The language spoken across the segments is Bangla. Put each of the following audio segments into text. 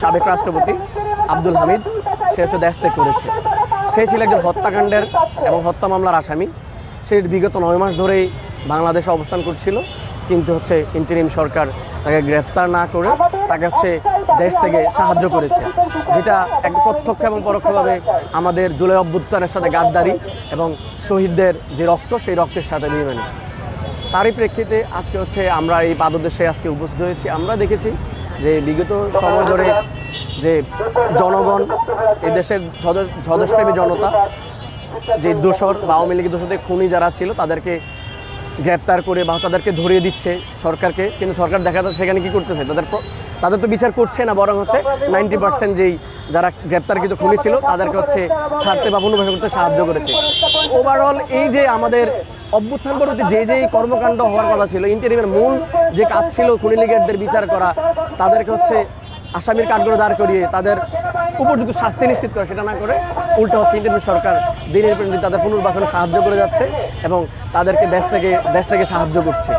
সাবেক রাষ্ট্রপতি আব্দুল হামিদ, সে হচ্ছে দেশ ত্যাগ করেছে। সে ছিল একজন হত্যাকাণ্ডের এবং হত্যা মামলার আসামি। সে বিগত নয় মাস ধরেই বাংলাদেশে অবস্থান করছিল, কিন্তু হচ্ছে ইন্টারিম সরকার তাকে গ্রেফতার না করে তাকে হচ্ছে দেশ থেকে সাহায্য করেছে, যেটা এক প্রত্যক্ষ এবং পরোক্ষভাবে আমাদের জুলাই অভ্যুত্থানের সাথে গাদ্দারি এবং শহীদদের যে রক্ত, সেই রক্তের সাথে মিলবে তারই প্রেক্ষিতে আজকে হচ্ছে আমরা এই পাদদেশে আজকে উপস্থিত হয়েছি। আমরা দেখেছি যে বিগত সময় ধরে যে জনগণ, এই দেশের স্বদেশ- স্বদেশপ্রেমী জনতা, যে দোসর বা আওয়ামী লীগের দোষরদের খুনি যারা ছিল, তাদেরকে গ্রেপ্তার করে বা তাদেরকে ধরিয়ে দিচ্ছে সরকারকে। কিন্তু সরকার দেখা যাচ্ছে সেখানে কী করতেছে? তাদের তাদের তো বিচার করছে না, বরং হচ্ছে নাইনটি পার্সেন্ট যেই যারা গ্রেপ্তারকৃত খুনি ছিল, তাদেরকে হচ্ছে ছাড়তে বা পুনর্বাসন করতে সাহায্য করেছে। ওভারঅল এই যে আমাদের অভ্যুত্থান পরবর্তী যে যেই কর্মকাণ্ড হওয়ার কথা ছিল ইন্টারিমের মূল যে কাজ ছিল খুনি লীগেরদের বিচার করা, তাদেরকে হচ্ছে আসামির কাঠগড়ে দাঁড় করিয়ে তাদের উপযুক্ত শাস্তি নিশ্চিত করা, সেটা না করে উল্টো হচ্ছে ইন্টারভিউ সরকার দিনের পর দিন তাদের পুনর্বাসনে সাহায্য করে যাচ্ছে এবং তাদেরকে দেশ থেকে দেশ থেকে সাহায্য করছে।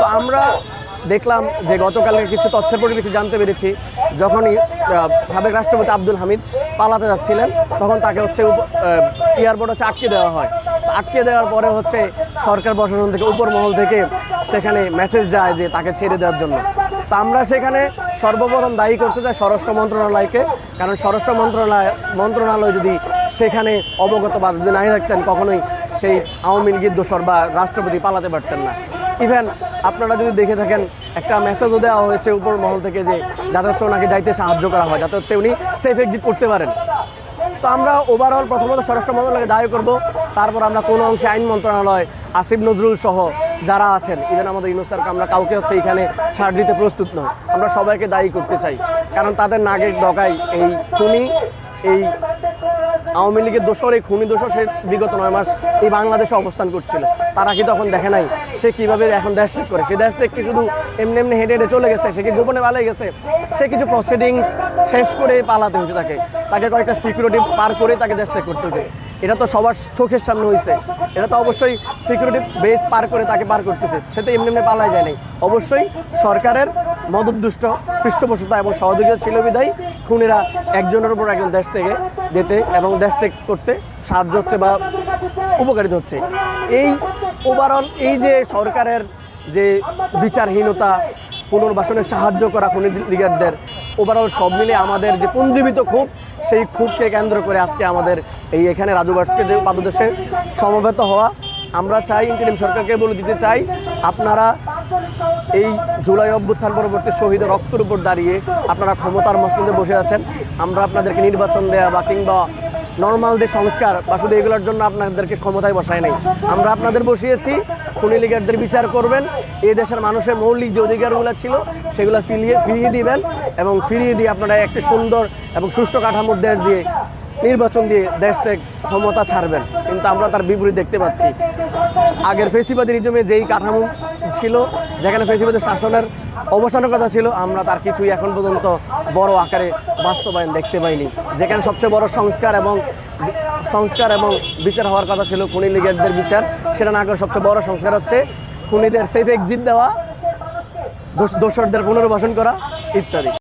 তো আমরা দেখলাম যে গতকালের কিছু তথ্যের পরিপ্রেক্ষিতে জানতে পেরেছি, যখনই সাবেক রাষ্ট্রপতি আব্দুল হামিদ পালাতে যাচ্ছিলেন, তখন তাকে হচ্ছে এয়ারপোর্ট হচ্ছে আটকে দেওয়া হয়। আটকে দেওয়ার পরে হচ্ছে সরকার প্রশাসন থেকে উপর মহল থেকে সেখানে মেসেজ যায় যে তাকে ছেড়ে দেওয়ার জন্য। তো আমরা সেখানে সর্বপ্রথম দায়ী করতে চাই স্বরাষ্ট্র মন্ত্রণালয়কে, কারণ স্বরাষ্ট্র মন্ত্রণালয় মন্ত্রণালয় যদি সেখানে অবগত বা যদি নাই থাকতেন, কখনোই সেই আওয়ামী লীগের দোসর বা রাষ্ট্রপতি পালাতে পারতেন না। ইভেন আপনারা যদি দেখে থাকেন, একটা মেসেজও দেওয়া হয়েছে উপর মহল থেকে যে যাতে হচ্ছে ওনাকে যাইতে সাহায্য করা হয়, যাতে হচ্ছে উনি সেফ এক্সিট করতে পারেন। তো আমরা ওভারঅল প্রথমত স্বরাষ্ট্র মন্ত্রণালয়কে দায়ী করব। তারপর আমরা কোনো অংশে আইন মন্ত্রণালয়, আসিফ নজরুল সহ যারা আছেন ইভেন আমাদের ইউনুস আমরা কাউকে হচ্ছে এখানে ছাড় দিতে প্রস্তুত নয়। আমরা সবাইকে দায়ী করতে চাই। কারণ তাদের নাগের ডগায় এই খুনি, এই আওয়ামী লীগের দোষর, এই খুনি দোষর সে বিগত নয় মাস এই বাংলাদেশে অবস্থান করছিল। তারা কি তখন দেখে নাই? সে কীভাবে এখন দেশ ত্যাগ করে? সে দেশ ত্যাগ কি শুধু এমনি এমনি হেঁটে হেঁটে চলে গেছে? সে কি গোপনে পালিয়ে গেছে? সে কিছু প্রসিডিং শেষ করে পালাতে হয়েছে তাকে। তাকে কয়েকটা সিকিউরিটি পার করে তাকে দেশ ত্যাগ করতে হয়েছে। এটা তো সবার চোখের সামনে হয়েছে। এটা তো অবশ্যই সিকিউরিটি বেস পার করে তাকে পার করতেছে। সে তো এমনি এমনি পালাই যায় নাই। অবশ্যই সরকারের মদতদুষ্ট পৃষ্ঠপোষকতা এবং সহযোগিতা ছিল বিধায় খুনিরা একজনের উপর একজন দেশ থেকে যেতে এবং দেশ ত্যাগ করতে সাহায্য হচ্ছে বা উপকারিত হচ্ছে। এই ওভারঅল এই যে সরকারের যে বিচারহীনতা পুনর্বাসনে সাহায্য করা খুনি লিগারদের ওভারঅল সব মিলে আমাদের যে পুঞ্জীবিত ক্ষোভ সেই ক্ষোভকে কেন্দ্র করে আজকে আমাদের এই এখানে রাজুবার্সকে যে পাদদেশে সমবেত হওয়া, আমরা চাই, ইন্টারিম সরকারকে বলে দিতে চাই, আপনারা এই জুলাই অভ্যুত্থান পরবর্তী শহীদের রক্তের উপর দাঁড়িয়ে আপনারা ক্ষমতার মসনদে বসে আছেন। আমরা আপনাদেরকে নির্বাচন দেয়া বা কিংবা নর্মাল যে সংস্কার বা শুধু এগুলোর জন্য আপনাদেরকে ক্ষমতায় বসায় নাই। আমরা আপনাদের বসিয়েছি, খুনি লীগারদের বিচার করবেন এই দেশের মানুষের মৌলিক যে অধিকারগুলো ছিল সেগুলো ফিরিয়ে ফিরিয়ে দিবেন এবং ফিরিয়ে দিয়ে আপনারা একটি সুন্দর এবং সুষ্ঠু কাঠামোর দেশ দিয়ে নির্বাচন দিয়ে দেশ থেকে ক্ষমতা ছাড়বেন। কিন্তু আমরা তার বিপরীত দেখতে পাচ্ছি। আগের ফেসিবাদী রিজমে যেই কাঠামো ছিল, যেখানে ফেসিবাদী শাসনের অবসানের কথা ছিল, আমরা তার কিছুই এখন পর্যন্ত বড় আকারে বাস্তবায়ন দেখতে পাইনি। যেখানে সবচেয়ে বড় সংস্কার এবং সংস্কার এবং বিচার হওয়ার কথা ছিল খুনি লীগেরদের বিচার। সেটা না করে সবচেয়ে বড় সংস্কার হচ্ছে খুনিদের সেফ এক্সিট দেওয়া, দোষ- দোষরদের পুনর্বাসন করা, ইত্যাদি।